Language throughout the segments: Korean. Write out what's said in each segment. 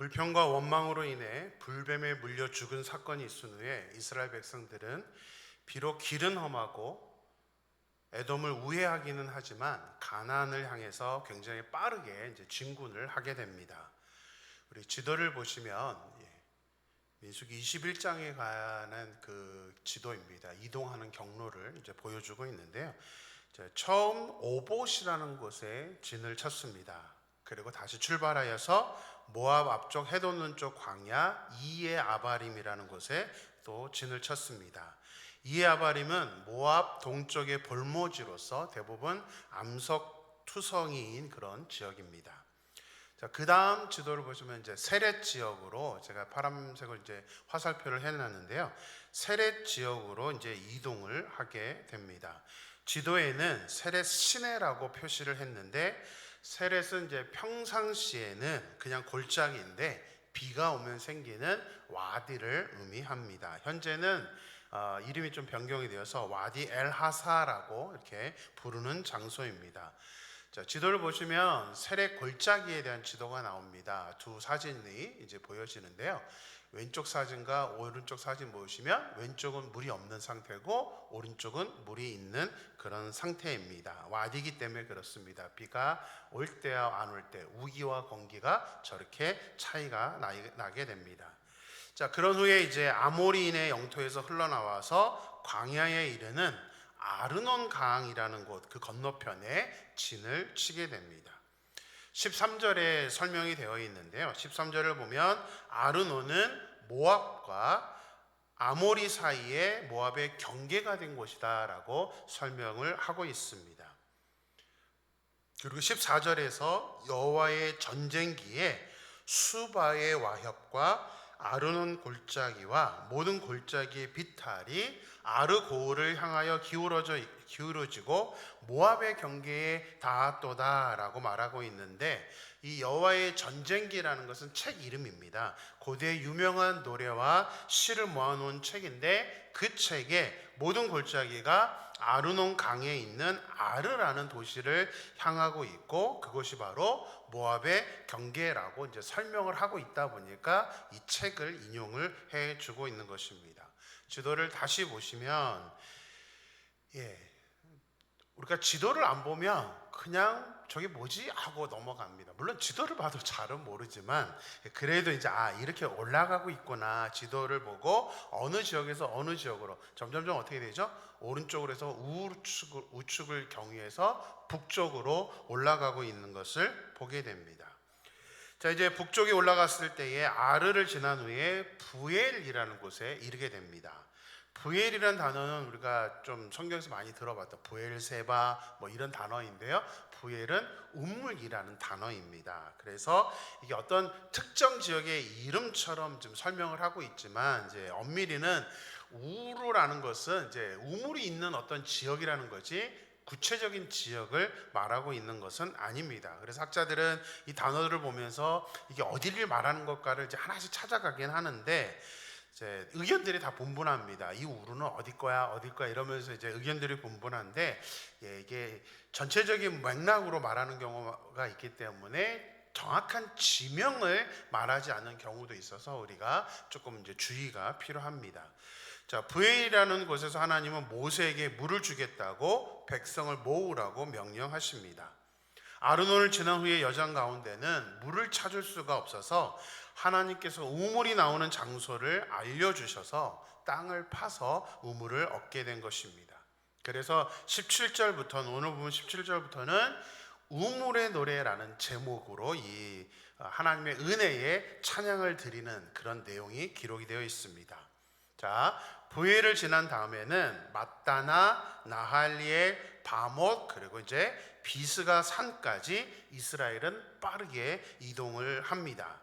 불평과 원망으로 인해 불뱀에 물려 죽은 사건이 있은 후에 이스라엘 백성들은 비록 길은 험하고 에돔을 우회하기는 하지만 가나안을 향해서 굉장히 빠르게 이제 진군을 하게 됩니다. 우리 지도를 보시면 예, 민수기 21장에 관한 그 지도입니다. 이동하는 경로를 이제 보여주고 있는데요. 처음 오봇이라는 곳에 진을 쳤습니다. 그리고 다시 출발하여서 모압 앞쪽 해돋는 쪽 광야 이에 아바림이라는 곳에 또 진을 쳤습니다. 이에 아바림은 모압 동쪽의 볼모지로서 대부분 암석 투성이인 그런 지역입니다. 자, 그 다음 지도를 보시면 이제 세렛 지역으로 제가 파란색을 이제 화살표를 해놨는데요. 세렛 지역으로 이제 이동을 하게 됩니다. 지도에는 세렛 시내라고 표시를 했는데 세렛은 이제 평상시에는 그냥 골짜기인데 비가 오면 생기는 와디를 의미합니다. 현재는 어, 이름이 좀 변경이 되어서 와디 엘 하사라고 이렇게 부르는 장소입니다. 자, 지도를 보시면 세례 골짜기에 대한 지도가 나옵니다. 두 사진이 이제 보여지는데요. 왼쪽 사진과 오른쪽 사진 보시면 왼쪽은 물이 없는 상태고 오른쪽은 물이 있는 그런 상태입니다. 와디기 때문에 그렇습니다. 비가 올 때와 안 올 때, 우기와 건기가 저렇게 차이가 나게 됩니다. 자, 그런 후에 이제 아모리인의 영토에서 흘러나와서 광야에 이르는 아르논 강이라는 곳 그 건너편에 진을 치게 됩니다. 13절에 설명이 되어 있는데요. 13절을 보면 아르논은 모압과 아모리 사이에 모압의 경계가 된 곳이다라고 설명을 하고 있습니다. 그리고 14절에서 여호와의 전쟁기에 수바의 와협과 아르논 골짜기와 모든 골짜기의 비탈이 아르고를 향하여 기울어져 기울어지고 모압의 경계에 닿았도다라고 말하고 있는데 이 여호와의 전쟁기라는 것은 책 이름입니다. 고대 유명한 노래와 시를 모아놓은 책인데 그 책에 모든 골짜기가 아르논 강에 있는 아르라는 도시를 향하고 있고 그것이 바로 모압의 경계라고 이제 설명을 하고 있다 보니까 이 책을 인용을 해 주고 있는 것입니다. 지도를 다시 보시면 예. 우리가 지도를 안 보면 그냥 저게 뭐지 하고 넘어갑니다. 물론 지도를 봐도 잘은 모르지만 그래도 이제 아 이렇게 올라가고 있구나 지도를 보고 어느 지역에서 어느 지역으로 점점점 어떻게 되죠? 오른쪽으로 해서 우측을, 우측을 경유해서 북쪽으로 올라가고 있는 것을 보게 됩니다. 자 이제 북쪽에 올라갔을 때에 아르를 지난 후에 부엘이라는 곳에 이르게 됩니다. 부엘이라는 단어는 우리가 좀 성경에서 많이 들어봤다. 부엘세바 뭐 이런 단어인데요. 부엘은 우물이라는 단어입니다. 그래서 이게 어떤 특정 지역의 이름처럼 좀 설명을 하고 있지만 이제 엄밀히는 우루라는 것은 이제 우물이 있는 어떤 지역이라는 거지 구체적인 지역을 말하고 있는 것은 아닙니다. 그래서 학자들은 이 단어들을 보면서 이게 어디를 말하는 것과를 이제 하나씩 찾아가긴 하는데 이제 의견들이 다 분분합니다. 이 우루는 어디 거야, 어디 거야 이러면서 이제 의견들이 분분한데 예, 이게 전체적인 맥락으로 말하는 경우가 있기 때문에 정확한 지명을 말하지 않는 경우도 있어서 우리가 조금 이제 주의가 필요합니다. 자, 부엘이라는 곳에서 하나님은 모세에게 물을 주겠다고 백성을 모으라고 명령하십니다. 아르논을 지난 후에 여장 가운데는 물을 찾을 수가 없어서 하나님께서 우물이 나오는 장소를 알려주셔서 땅을 파서 우물을 얻게 된 것입니다. 그래서 17절부터는 오늘 보면 17절부터는 우물의 노래라는 제목으로 이 하나님의 은혜에 찬양을 드리는 그런 내용이 기록이 되어 있습니다. 자, 부엘을 지난 다음에는 마따나, 나할리엘, 바못 그리고 이제 비스가 산까지 이스라엘은 빠르게 이동을 합니다.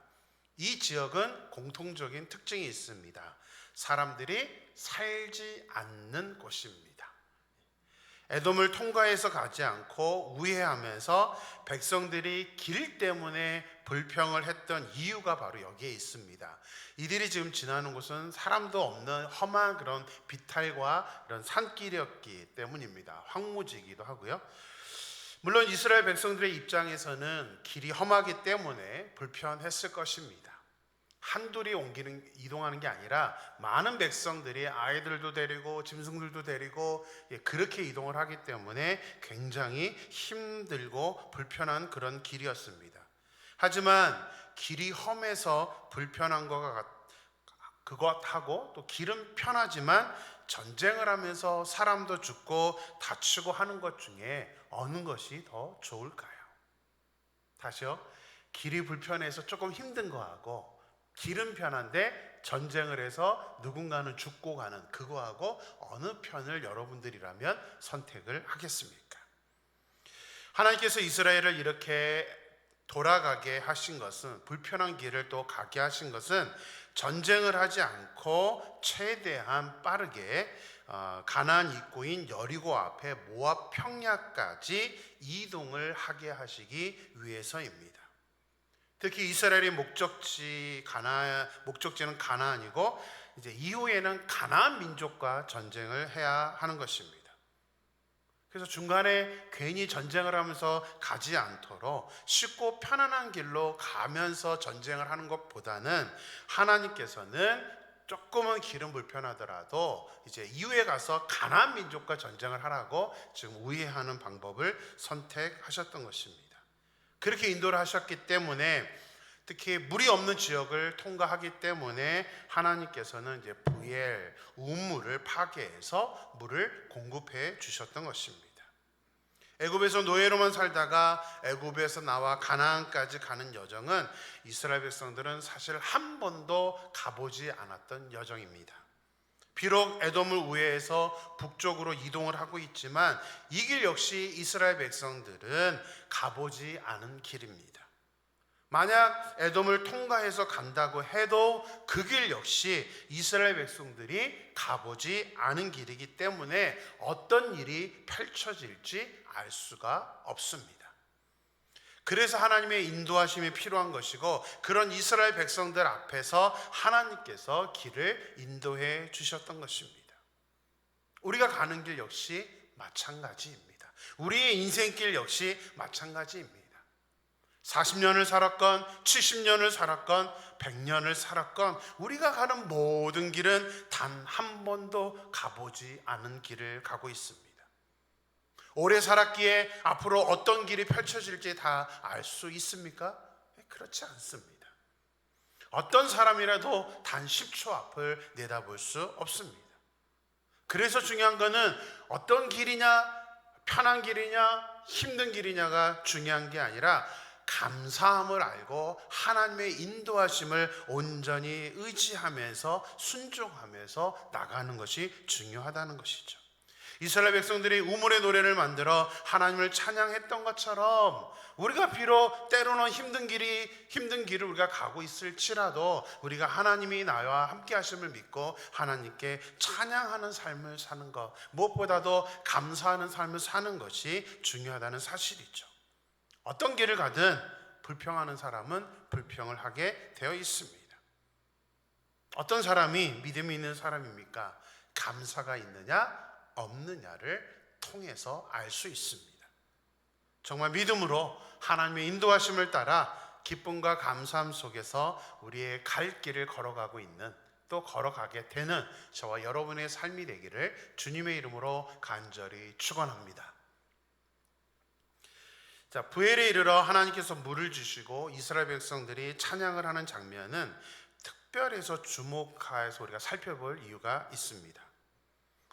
이 지역은 공통적인 특징이 있습니다. 사람들이 살지 않는 곳입니다. 에돔을 통과해서 가지 않고 우회하면서 백성들이 길 때문에 불평을 했던 이유가 바로 여기에 있습니다. 이들이 지금 지나는 곳은 사람도 없는 험한 그런 비탈과 그런 산길이었기 때문입니다. 황무지기도 하고요. 물론 이스라엘 백성들의 입장에서는 길이 험하기 때문에 불편했을 것입니다. 한둘이 옮기는 이동하는 게 아니라 많은 백성들이 아이들도 데리고 짐승들도 데리고 예, 그렇게 이동을 하기 때문에 굉장히 힘들고 불편한 그런 길이었습니다. 하지만 길이 험해서 불편한 거가 같- 그것하고 또 길은 편하지만 전쟁을 하면서 사람도 죽고 다치고 하는 것 중에 어느 것이 더 좋을까요? 다시요. 길이 불편해서 조금 힘든 거하고 길은 편한데 전쟁을 해서 누군가는 죽고 가는 그거하고 어느 편을 여러분들이라면 선택을 하겠습니까? 하나님께서 이스라엘을 이렇게 돌아가게 하신 것은 불편한 길을 또 가게 하신 것은 전쟁을 하지 않고 최대한 빠르게 어, 가나안 입구인 여리고 앞에 모압 평야까지 이동을 하게 하시기 위해서입니다. 특히 이스라엘의 목적지 가나 목적지는 가나안이고 이제 이후에는 가나안 민족과 전쟁을 해야 하는 것입니다. 그래서 중간에 괜히 전쟁을 하면서 가지 않도록 쉽고 편안한 길로 가면서 전쟁을 하는 것보다는 하나님께서는 조금은 길은 불편하더라도 이제 이후에 가서 가나안 민족과 전쟁을 하라고 지금 우회하는 방법을 선택하셨던 것입니다. 그렇게 인도를 하셨기 때문에 특히 물이 없는 지역을 통과하기 때문에 하나님께서는 이제 부엘 우물을 파괴해서 물을 공급해 주셨던 것입니다. 애굽에서 노예로만 살다가 애굽에서 나와 가나안까지 가는 여정은 이스라엘 백성들은 사실 한 번도 가보지 않았던 여정입니다. 비록 에돔을 우회해서 북쪽으로 이동을 하고 있지만 이 길 역시 이스라엘 백성들은 가보지 않은 길입니다. 만약 에돔을 통과해서 간다고 해도 그 길 역시 이스라엘 백성들이 가보지 않은 길이기 때문에 어떤 일이 펼쳐질지 알 수가 없습니다. 그래서 하나님의 인도하심이 필요한 것이고 그런 이스라엘 백성들 앞에서 하나님께서 길을 인도해 주셨던 것입니다. 우리가 가는 길 역시 마찬가지입니다. 우리의 인생길 역시 마찬가지입니다. 40년을 살았건 70년을 살았건 100년을 살았건 우리가 가는 모든 길은 단 한 번도 가보지 않은 길을 가고 있습니다. 오래 살았기에 앞으로 어떤 길이 펼쳐질지 다 알 수 있습니까? 그렇지 않습니다. 어떤 사람이라도 단 10초 앞을 내다볼 수 없습니다. 그래서 중요한 거는 어떤 길이냐, 편한 길이냐, 힘든 길이냐가 중요한 게 아니라 감사함을 알고 하나님의 인도하심을 온전히 의지하면서 순종하면서 나가는 것이 중요하다는 것이죠. 이스라엘 백성들이 우물의 노래를 만들어 하나님을 찬양했던 것처럼 우리가 비록 때로는 힘든 길이 힘든 길을 우리가 가고 있을지라도 우리가 하나님이 나와 함께 하심을 믿고 하나님께 찬양하는 삶을 사는 것 무엇보다도 감사하는 삶을 사는 것이 중요하다는 사실이죠. 어떤 길을 가든 불평하는 사람은 불평을 하게 되어 있습니다. 어떤 사람이 믿음이 있는 사람입니까? 감사가 있느냐 없느냐를 통해서 알 수 있습니다. 정말 믿음으로 하나님의 인도하심을 따라 기쁨과 감사함 속에서 우리의 갈 길을 걸어가고 있는 또 걸어가게 되는 저와 여러분의 삶이 되기를 주님의 이름으로 간절히 축원합니다. 자, 부엘에 이르러 하나님께서 물을 주시고 이스라엘 백성들이 찬양을 하는 장면은 특별해서 주목해서 우리가 살펴볼 이유가 있습니다.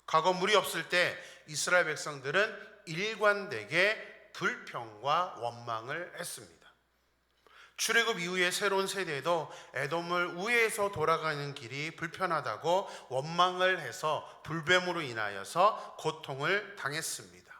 과거 물이 없을 때 이스라엘 백성들은 일관되게 불평과 원망을 했습니다. 출애굽 이후의 새로운 세대도 에돔을 우회해서 돌아가는 길이 불편하다고 원망을 해서 불뱀으로 인하여서 고통을 당했습니다.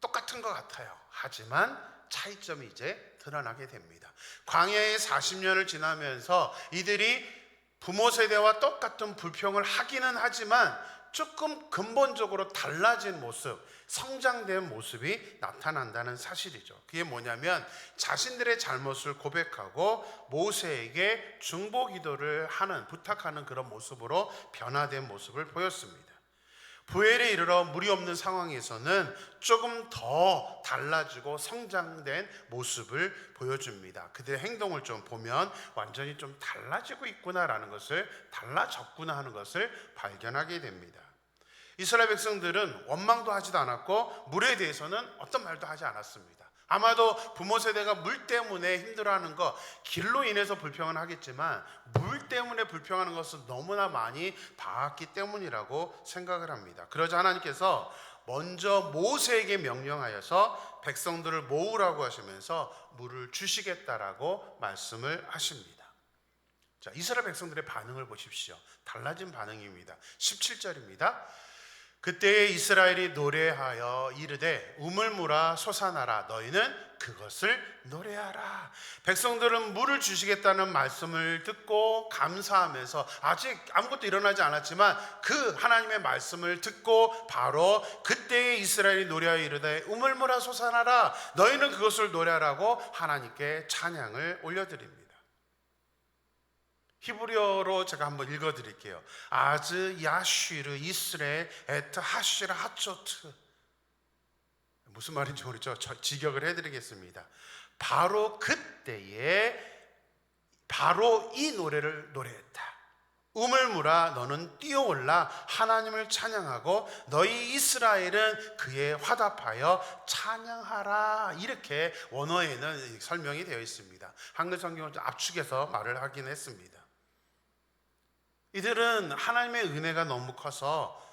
똑같은 것 같아요. 하지만 차이점이 이제 드러나게 됩니다. 광야의 40년을 지나면서 이들이 부모 세대와 똑같은 불평을 하기는 하지만 조금 근본적으로 달라진 모습, 성장된 모습이 나타난다는 사실이죠. 그게 뭐냐면 자신들의 잘못을 고백하고 모세에게 중보 기도를 하는 부탁하는 그런 모습으로 변화된 모습을 보였습니다. 부엘에 이르러 물이 없는 상황에서는 조금 더 달라지고 성장된 모습을 보여줍니다. 그들의 행동을 좀 보면 완전히 좀 달라지고 있구나라는 것을 달라졌구나 하는 것을 발견하게 됩니다. 이스라엘 백성들은 원망도 하지도 않았고 물에 대해서는 어떤 말도 하지 않았습니다. 아마도 부모 세대가 물 때문에 힘들어하는 거 길로 인해서 불평은 하겠지만 물 때문에 불평하는 것은 너무나 많이 봐왔기 때문이라고 생각을 합니다. 그러자 하나님께서 먼저 모세에게 명령하여서 백성들을 모으라고 하시면서 물을 주시겠다라고 말씀을 하십니다. 자, 이스라엘 백성들의 반응을 보십시오. 달라진 반응입니다. 17절입니다. 그때에 이스라엘이 노래하여 이르되 우물물아 솟아나라. 너희는 그것을 노래하라. 백성들은 물을 주시겠다는 말씀을 듣고 감사하면서 아직 아무것도 일어나지 않았지만 그 하나님의 말씀을 듣고 바로 그때에 이스라엘이 노래하여 이르되 우물물아 솟아나라. 너희는 그것을 노래하라고 하나님께 찬양을 올려드립니다 히브리어로 제가 한번 읽어 드릴게요. 아즈 야쉬르 이스레 에트 하시라 하초트 무슨 말인지 모르죠. 저 직역을 해 드리겠습니다. 바로 그때에 바로 이 노래를 노래했다. 우물물아 너는 뛰어올라 하나님을 찬양하고 너희 이스라엘은 그에 화답하여 찬양하라 이렇게 원어에는 설명이 되어 있습니다. 한글 성경을 좀 압축해서 말을 하긴 했습니다. 이들은 하나님의 은혜가 너무 커서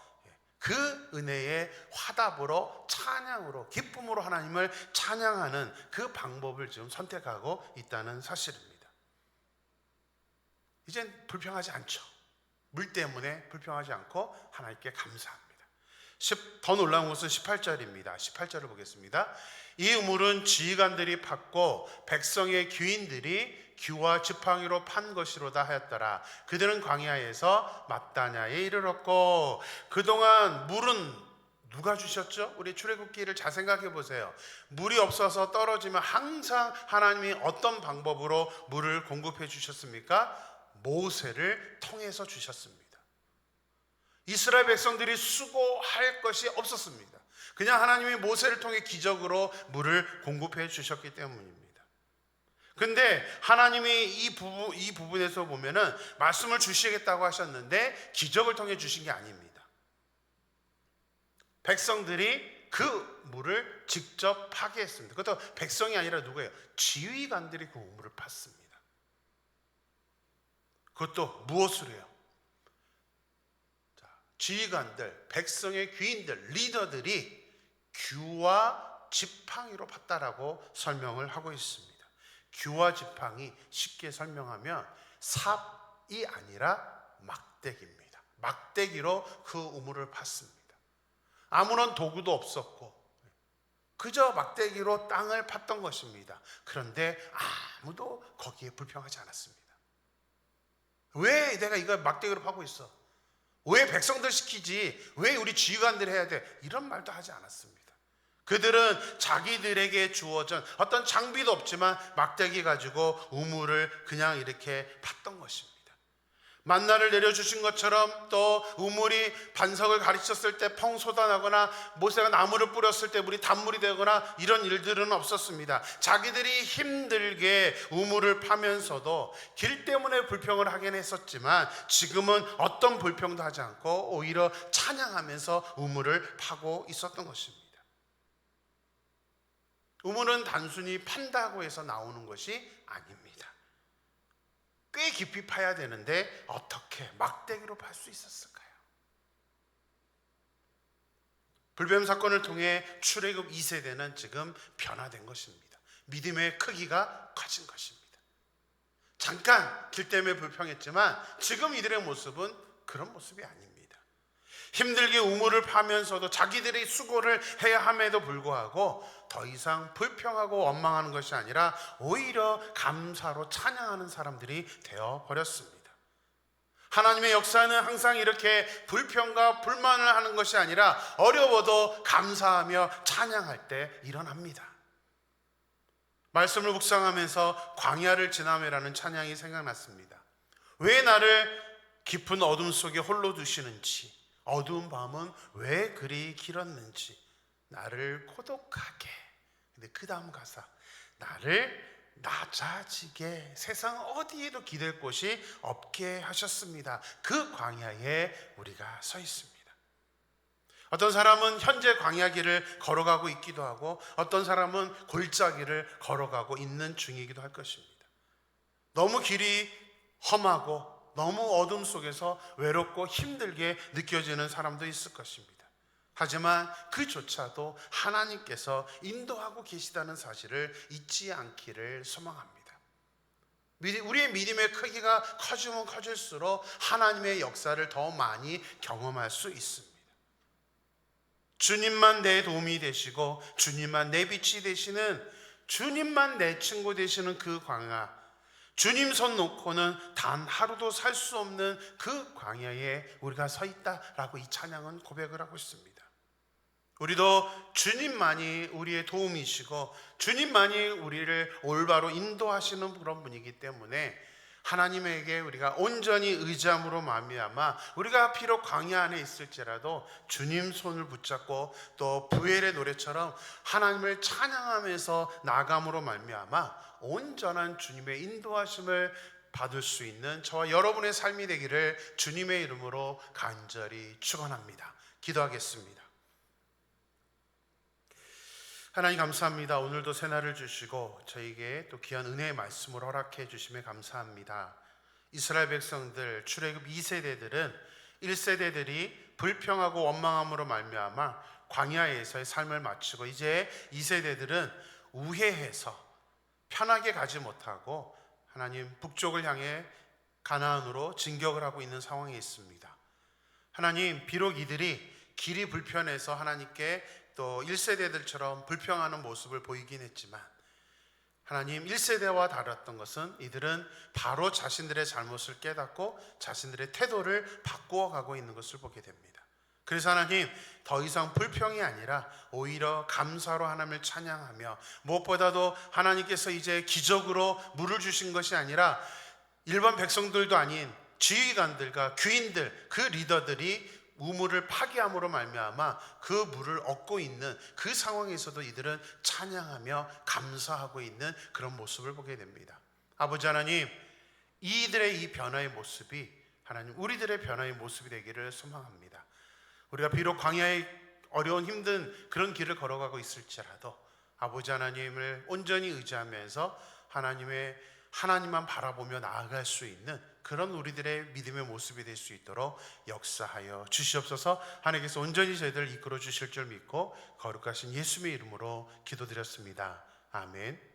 그 은혜의 화답으로 찬양으로 기쁨으로 하나님을 찬양하는 그 방법을 지금 선택하고 있다는 사실입니다. 이젠 불평하지 않죠. 물 때문에 불평하지 않고 하나님께. 10, 더 놀라운 것은 18절입니다. 18절을 보겠습니다. 이 우물은 지휘관들이 팠고 백성의 귀인들이 규와 지팡이로 판 것이로다 하였더라. 그들은 광야에서 맞다냐에 이르렀고 그동안 물은 누가 주셨죠? 우리 출애굽기를 잘 생각해 보세요. 물이 없어서 떨어지면 항상 하나님이 어떤 방법으로 물을 공급해 주셨습니까? 모세를 통해서 주셨습니다. 이스라엘 백성들이 수고할 것이 없었습니다. 그냥 하나님이 모세를 통해 기적으로 물을 공급해 주셨기 때문입니다. 근데 하나님이 이 부분 이 부분에서 보면은 말씀을 주시겠다고 하셨는데 기적을 통해 주신 게 아닙니다. 백성들이 그 물을 직접 파게 했습니다. 그것도 백성이 아니라 누구예요? 지휘관들이 그 우물을 팠습니다. 그것도 무엇으로 해요? 자, 지휘관들, 백성의 귀인들, 리더들이 규와 지팡이로 팠다라고 설명을 하고 있습니다. 규와 지팡이 쉽게 설명하면 삽이 아니라 막대기입니다. 막대기로 그 우물을 팠습니다. 아무런 도구도 없었고 그저 막대기로 땅을 팠던 것입니다. 그런데 아무도 거기에 불평하지 않았습니다. 왜 내가 이걸 막대기로 파고 있어? 왜 백성들 시키지? 왜 우리 지휘관들 해야 돼? 이런 말도 하지 않았습니다. 그들은 자기들에게 주어진 어떤 장비도 없지만 막대기 가지고 우물을 그냥 이렇게 팠던 것입니다. 만나를 내려주신 것처럼 또 우물이 반석을 가르쳤을 때 펑 쏟아나거나 모세가 나무를 뿌렸을 때 물이 단물이 되거나 이런 일들은 없었습니다. 자기들이 힘들게 우물을 파면서도 길 때문에 불평을 하긴 했었지만 지금은 어떤 불평도 하지 않고 오히려 찬양하면서 우물을 파고 있었던 것입니다. 우물은 단순히 판다고 해서 나오는 것이 아닙니다. 꽤 깊이 파야 되는데 어떻게 막대기로 팔 수 있었을까요? 불뱀 사건을 통해 출애굽 2세대는 지금 변화된 것입니다. 믿음의 크기가 커진 것입니다. 잠깐 길 때문에 불평했지만 지금 이들의 모습은 그런 모습이 아닙니다. 힘들게 우물을 파면서도 자기들이 수고를 해야 함에도 불구하고 더 이상 불평하고 원망하는 것이 아니라 오히려 감사로 찬양하는 사람들이 되어 버렸습니다. 하나님의 역사는 항상 이렇게 불평과 불만을 하는 것이 아니라 어려워도 감사하며 찬양할 때 일어납니다. 말씀을 묵상하면서 광야를 지나매라는 찬양이 생각났습니다. 왜 나를 깊은 어둠 속에 홀로 두시는지 어두운 밤은 왜 그리 길었는지 나를 고독하게. 근데 그 다음 가사 나를 낮아지게 세상 어디에도 기댈 곳이 없게 하셨습니다. 그 광야에 우리가 서 있습니다. 어떤 사람은 현재 광야길을 걸어가고 있기도 하고 어떤 사람은 골짜기를 걸어가고 있는 중이기도 할 것입니다. 너무 길이 험하고 너무 어둠 속에서 외롭고 힘들게 느껴지는 사람도 있을 것입니다. 하지만 그조차도 하나님께서 인도하고 계시다는 사실을 잊지 않기를 소망합니다. 우리의 믿음의 크기가 커지면 커질수록 하나님의 역사를 더 많이 경험할 수 있습니다. 주님만 내 도움이 되시고 주님만 내 빛이 되시는 주님만 내 친구 되시는 그 광야 주님 손 놓고는 단 하루도 살 수 없는 그 광야에 우리가 서 있다라고 이 찬양은 고백을 하고 있습니다. 우리도 주님만이 우리의 도움이시고 주님만이 우리를 올바로 인도하시는 그런 분이기 때문에 하나님에게 우리가 온전히 의지함으로 말미암아 우리가 비록 광야 안에 있을지라도 주님 손을 붙잡고 또 부엘의 노래처럼 하나님을 찬양하면서 나감으로 말미암아 온전한 주님의 인도하심을 받을 수 있는 저와 여러분의 삶이 되기를 주님의 이름으로 간절히 축원합니다. 기도하겠습니다. 하나님 감사합니다. 오늘도 새날을 주시고 저에게 또 귀한 은혜의 말씀을 허락해 주심에 감사합니다. 이스라엘 백성들 출애굽 2세대들은 1세대들이 불평하고 원망함으로 말미암아 광야에서의 삶을 마치고 이제 2세대들은 우회해서 편하게 가지 못하고 하나님 북쪽을 향해 가나안으로 진격을 하고 있는 상황에 있습니다. 하나님 비록 이들이 길이 불편해서 하나님께 또 1세대들처럼 불평하는 모습을 보이긴 했지만 하나님 1세대와 다랐던 것은 이들은 바로 자신들의 잘못을 깨닫고 자신들의 태도를 바꾸어 가고 있는 것을 보게 됩니다. 그래서 하나님 더 이상 불평이 아니라 오히려 감사로 하나님을 찬양하며 무엇보다도 하나님께서 이제 기적으로 물을 주신 것이 아니라 일반 백성들도 아닌 지휘관들과 귀인들 그 리더들이 우물을 파괴함으로 말미암아 그 물을 얻고 있는 그 상황에서도 이들은 찬양하며 감사하고 있는 그런 모습을 보게 됩니다. 아버지 하나님, 이들의 이 변화의 모습이 하나님 우리들의 변화의 모습이 되기를 소망합니다. 우리가 비록 광야의 어려운 힘든 그런 길을 걸어가고 있을지라도 아버지 하나님을 온전히 의지하면서 하나님의 하나님만 바라보며 나아갈 수 있는 그런 우리들의 믿음의 모습이 될 수 있도록 역사하여 주시옵소서 하나님께서 온전히 저희들 이끌어 주실 줄 믿고 거룩하신 예수님의 이름으로 기도드렸습니다. 아멘.